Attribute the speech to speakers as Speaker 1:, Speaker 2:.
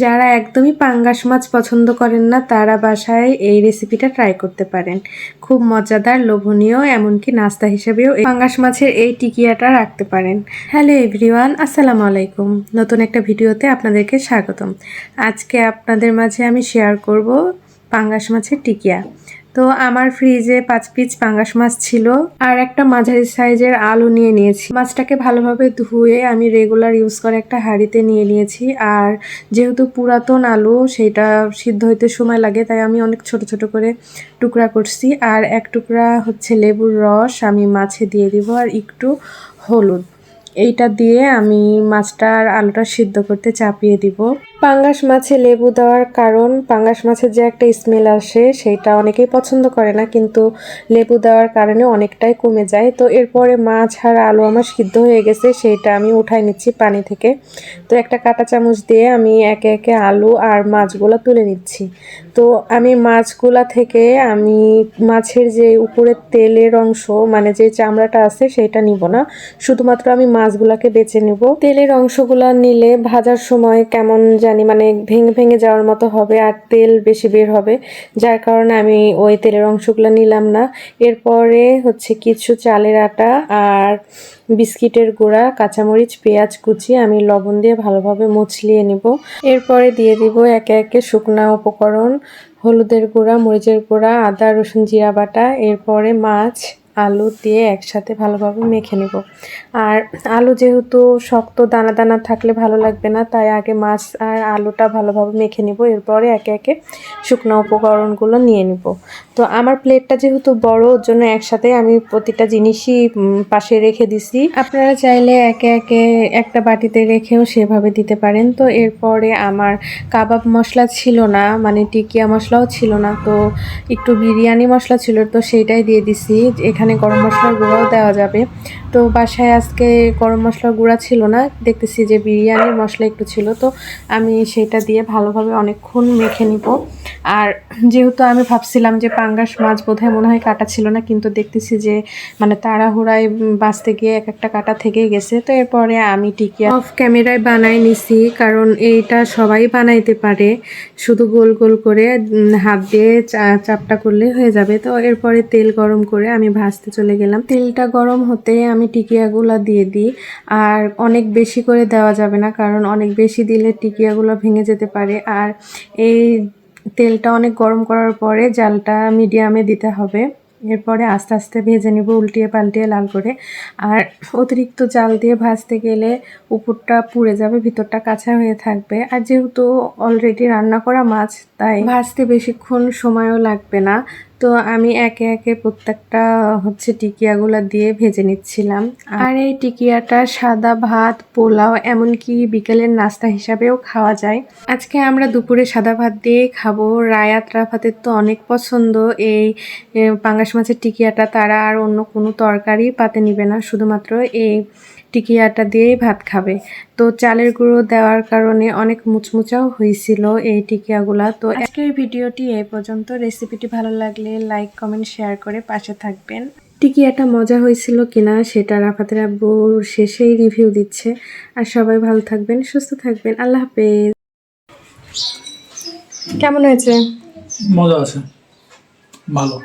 Speaker 1: যারা একদমই পাঙ্গাস মাছ পছন্দ করেন না, তারা বাসায় এই রেসিপিটা ট্রাই করতে পারেন। খুব মজাদার, লোভনীয়, এমনকি নাস্তা হিসেবেও এই পাঙ্গাস মাছের এই টিকিয়াটা রাখতে পারেন। হ্যালো এভরিওয়ান, আসসালামু আলাইকুম। নতুন একটা ভিডিওতে আপনাদেরকে স্বাগতম। আজকে আপনাদের মাঝে আমি শেয়ার করব পাঙ্গাস মাছের টিকিয়া। তো আমার ফ্রিজে পাঁচ পিস পাঙ্গাস মাছ ছিল আর একটা মাঝারি সাইজের আলু নিয়ে নিয়েছি। মাছটাকে ভালোভাবে ধুয়ে আমি রেগুলার ইউজ করে একটা হাঁড়িতে নিয়ে নিয়েছি আর যেহেতু পুরাতন আলু, সেটা সিদ্ধ হইতে সময় লাগে, তাই আমি অনেক ছোট ছোট করে টুকরা করছি। আর এক টুকরা হচ্ছে লেবুর রস আমি মাছে দিয়ে দিব আর একটু হলুদ। এইটা দিয়ে আমি মাছটা আর আলুটা সিদ্ধ করতে চাপিয়ে দিব। পাঙ্গাস মাছে লেবু দেওয়ার কারণ, পাঙ্গাস মাছের যে একটা স্মেল আসে, সেটা অনেকেই পছন্দ করে না, কিন্তু লেবু দেওয়ার কারণে অনেকটাই কমে যায়। তো এরপরে মাছ আর আলু আমার সিদ্ধ হয়ে গেছে, সেইটা আমি উঠাই নিচ্ছি পানি থেকে। তো একটা কাঁটা চামচ দিয়ে আমি একে একে আলু আর মাছগুলো তুলে নিচ্ছি। তো আমি মাছগুলা থেকে আমি মাছের যে উপরের তেলের অংশ মানে যে চামড়াটা আছে, সেটা নিব না। শুধুমাত্র আমি মাছগুলাকে বেছে নিব। তেলের অংশগুলা নিলে ভাজার সময় কেমন জানি মানে ভেঙে ভেঙে যাওয়ার মতো হবে আর তেল বেশি বের হবে। যার কারণে আমি ওই তেলের অংশগুলো নিলাম না। এরপরে হচ্ছে কিছু চালের আটা আর বিস্কিটের গুঁড়া, কাঁচামরিচ, পেঁয়াজ কুচি আমি লবণ দিয়ে ভালোভাবে মুছলিয়ে নিব। এরপরে দিয়ে দিব একে একে শুকনা উপকরণ, হলুদের গুঁড়া, মরিচের গুঁড়া, আদা, রসুন, জিরা বাটা। এরপরে মাছ আলু দিয়ে একসাথে ভালোভাবে মেখে নেব। আর আলু যেহেতু শক্ত, দানা দানা থাকলে ভালো লাগবে না, তাই আগে মাছ আর আলুটা ভালোভাবে মেখে নেব। এরপরে একে একে শুকনো উপকরণগুলো নিয়ে নিব। তো আমার প্লেটটা যেহেতু বড়, ওর জন্য একসাথে আমি প্রতিটা জিনিসই পাশে রেখে দিছি। আপনারা চাইলে একে একে একটা বাটিতে রেখেও সেভাবে দিতে পারেন। তো এরপরে আমার কাবাব মশলা ছিল না মানে টিকিয়া মশলাও ছিল না, তো একটু বিরিয়ানি মশলা ছিল, তো সেইটাই দিয়ে দিছি। এখানে গরম মশলার গুঁড়াও দেওয়া যাবে। তো বাসায় আজকে গরম মশলার গুঁড়া ছিল না, দেখতেছি যে বিরিয়ানির মশলা একটু ছিল, তো আমি সেটা দিয়ে ভালোভাবে অনেকক্ষণ মেখে নিব। আর যেহেতু আমি ভাবছিলাম যে পাঙ্গাস মাছ বোধহয় মনে হয় কাটা ছিল না, কিন্তু দেখতেছি যে মানে তাড়াহুড়ায় বাঁচতে গিয়ে এক একটা কাটা থেকেই গেছে। তো এরপরে আমি টিকিয়া অফ ক্যামেরায় বানাই নিছি, কারণ এইটা সবাই বানাইতে পারে। শুধু গোল গোল করে হাত দিয়ে চাপটা করলে হয়ে যাবে। তো এরপরে তেল গরম করে আমি ভাজতে চলে গেলাম। তেলটা গরম হতে আমি টিকিয়াগুলো দিয়ে দিই। আর অনেক বেশি করে দেওয়া যাবে না, কারণ অনেক বেশি দিলে টিকিয়াগুলো ভেঙে যেতে পারে। আর এই তেলটা অনেক গরম করার পরে জালটা মিডিয়ামে দিতে হবে। এরপরে আস্তে আস্তে ভেজে নিব উল্টিয়ে পাল্টিয়ে লাল করে। আর অতিরিক্ত জাল দিয়ে ভাজতে গেলে উপরটা পুড়ে যাবে, ভিতরটা কাঁচা হয়ে থাকবে। আর যেহেতু অলরেডি রান্না করা মাছ, তাই ভাজতে বেশিক্ষণ সময়ও লাগবে না। তো আমি একে একে প্রত্যেকটা হচ্ছে টিকিয়াগুলো দিয়ে ভেজে নিচ্ছিলাম। আর এই টিকিয়াটা সাদা ভাত, পোলাও, এমনকি বিকেলের নাস্তা হিসাবেও খাওয়া যায়। আজকে আমরা দুপুরে সাদা ভাত দিয়েই খাব। রায়াত রাফাতের তো অনেক পছন্দ। এই পাঙ্গাস মাছের টিকিয়াটা তারা আর অন্য কোনো তরকারি পাতে নিবে না। শুধুমাত্র এই টিকিয়াটা দিয়েই ভাত খাবে। তো চালের গুঁড়ো দেওয়ার কারণে অনেক মুচমুচাও হয়েছিল এই টিকিয়াগুলা। তো আজকের ভিডিওটি এ পর্যন্ত। রেসিপিটি ভালো লাগলে লাইক, কমেন্ট, শেয়ার করে পাশে থাকবেন। টিকিয়াটা মজা হয়েছিল কিনা সেটা রাফাতের আব্বু শেষেই রিভিউ দিচ্ছে। আর সবাই ভালো থাকবেন, সুস্থ থাকবেন। আল্লাহ হাফেজ। কেমন হয়েছে?
Speaker 2: মজা আছে। ভালো।